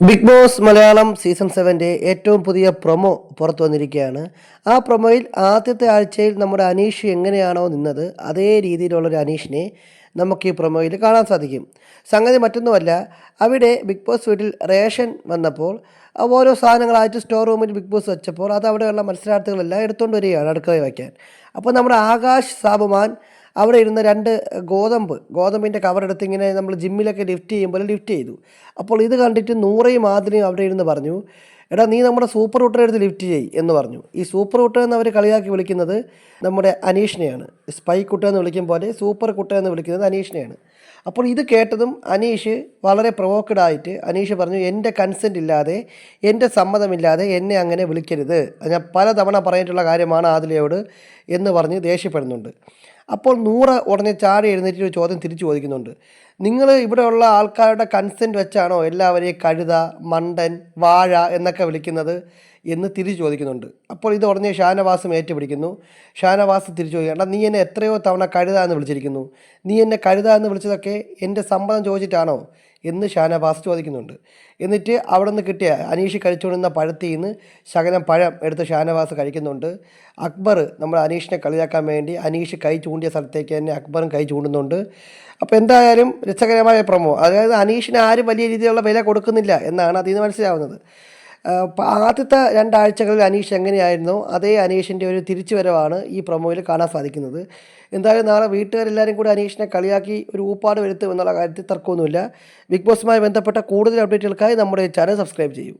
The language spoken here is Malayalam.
ബിഗ് ബോസ് മലയാളം സീസൺ സെവന്റെ ഏറ്റവും പുതിയ പ്രൊമോ പുറത്തു വന്നിരിക്കുകയാണ്. ആ പ്രൊമോയിൽ ആദ്യത്തെ ആഴ്ചയിൽ നമ്മുടെ അനീഷ് എങ്ങനെയാണോ നിന്നത് അതേ രീതിയിലുള്ളൊരു അനീഷിനെ നമുക്ക് ഈ പ്രൊമോയിൽ കാണാൻ സാധിക്കും. സംഗതി മറ്റൊന്നുമല്ല അവിടെ ബിഗ് ബോസ് വീട്ടിൽ റേഷൻ വന്നപ്പോൾ ഓരോ സാധനങ്ങളായിട്ട് സ്റ്റോർ റൂമിൽ ബിഗ് ബോസ് വെച്ചപ്പോൾ അത് അവിടെയുള്ള മത്സരാർത്ഥികളെല്ലാം എടുത്തുകൊണ്ട് വരികയാണ് അടുക്കളയിൽ വയ്ക്കാൻ. അപ്പോൾ നമ്മുടെ ആകാശ് സാബുമാൻ അവിടെ ഇരുന്ന രണ്ട് ഗോതമ്പ് ഗോതമ്പിന്റെ കവർ എടുത്ത് ഇങ്ങനെ നമ്മൾ ജിമ്മിലൊക്കെ ലിഫ്റ്റ് ചെയ്യുമ്പോൾ ലിഫ്റ്റ് ചെയ്തു. അപ്പോൾ ഇത് കണ്ടിട്ട് നൂറയും ആദ്യം അവിടെ ഇരുന്ന് പറഞ്ഞു എടാ നീ നമ്മുടെ സൂപ്പർ റൂട്ടർ എടുത്ത് ലിഫ്റ്റ് ചെയ് എന്ന് പറഞ്ഞു. ഈ സൂപ്പർ റൂട്ടർ എന്ന് അവർ കളിയാക്കി വിളിക്കുന്നത് നമ്മുടെ അനീഷിനെയാണ്. സ്പൈ കുട്ട എന്ന് വിളിക്കും പോലെ സൂപ്പർ കുട്ട എന്ന് വിളിക്കുന്നത് അനീഷിനെയാണ്. അപ്പോൾ ഇത് കേട്ടതും അനീഷ് വളരെ പ്രൊവോക്കഡ് ആയിട്ട് അനീഷ് പറഞ്ഞു എന്റെ കൺസെന്റ് ഇല്ലാതെ എന്റെ സമ്മതമില്ലാതെ എന്നെ അങ്ങനെ വിളിക്കരുത്. ഞാൻ പലതവണ പറഞ്ഞിട്ടുള്ള കാര്യമാണ് ആദിലയോട് എന്ന് പറഞ്ഞ് ദേഷ്യപ്പെടുന്നുണ്ട്. അപ്പോൾ നൂറ് ഉടനെ ചാടി എഴുന്നേറ്റ് ഒരു ചോദ്യം തിരിച്ചു ചോദിക്കുന്നുണ്ട്. നിങ്ങൾ ഇവിടെയുള്ള ആൾക്കാരുടെ കൺസെന്റ് വെച്ചാണോ എല്ലാവരെയും കഴുത മണ്ടൻ വാഴ എന്നൊക്കെ വിളിക്കുന്നത്? എന്ന് തിരിച്ചു ചോദിക്കുന്നുണ്ട്. അപ്പോൾ ഇത് ഉടനെ ഷാനവാസും ഏറ്റുപിടിക്കുന്നു. ഷാനവാസ് തിരിച്ചു ചോദിക്കുക എടാ നീ എന്നെ എത്രയോ തവണ കഴുത എന്ന് വിളിച്ചിരിക്കുന്നു. നീ എന്നെ കഴുത എന്ന് വിളിച്ചതൊക്കെ എന്റെ സമ്മതം ചോദിച്ചിട്ടാണോ? എന്ന് ഷാനവാസ് ചോദിക്കുന്നുണ്ട്. എന്നിട്ട് അവിടെ നിന്ന് കിട്ടിയ അനീഷ് കഴിച്ചുകൊണ്ടിരുന്ന പഴത്തിൽ നിന്ന് ശകലം പഴം എടുത്ത് ഷാനവാസ് കഴിക്കുന്നുണ്ട്. അക്ബർ നമ്മൾ അനീഷിനെ കളിയാക്കാൻ വേണ്ടി അനീഷ് കൈ ചൂണ്ടിയ സ്ഥലത്തേക്ക് തന്നെ അക്ബറും കൈ ചൂണ്ടുന്നുണ്ട്. അപ്പോൾ എന്തായാലും രസകരമായ പ്രമോ. അതായത് അനീഷിന് ആരും വലിയ രീതിയിലുള്ള വില കൊടുക്കുന്നില്ല എന്നാണ് അതിൽ നിന്ന് മനസ്സിലാവുന്നത്. ആദ്യത്തെ രണ്ടാഴ്ചകളിൽ അനീഷ് എങ്ങനെയായിരുന്നു? അതേ അനീഷിന്റെ ഒരു തിരിച്ചുവരവാണ് ഈ പ്രൊമോയിൽ കാണാൻ സാധിക്കുന്നത്. എന്തായാലും നാളെ വീട്ടുകാരെല്ലാവരും കൂടി അനീഷിനെ കളിയാക്കി ഒരു ഊപ്പാട് വരുത്തും എന്നുള്ള കാര്യത്തിൽ തർക്കമൊന്നുമില്ല. ബിഗ് ബോസുമായി ബന്ധപ്പെട്ട കൂടുതൽ അപ്ഡേറ്റുകൾക്കായി നമ്മുടെ ചാനൽ സബ്സ്ക്രൈബ് ചെയ്യൂ.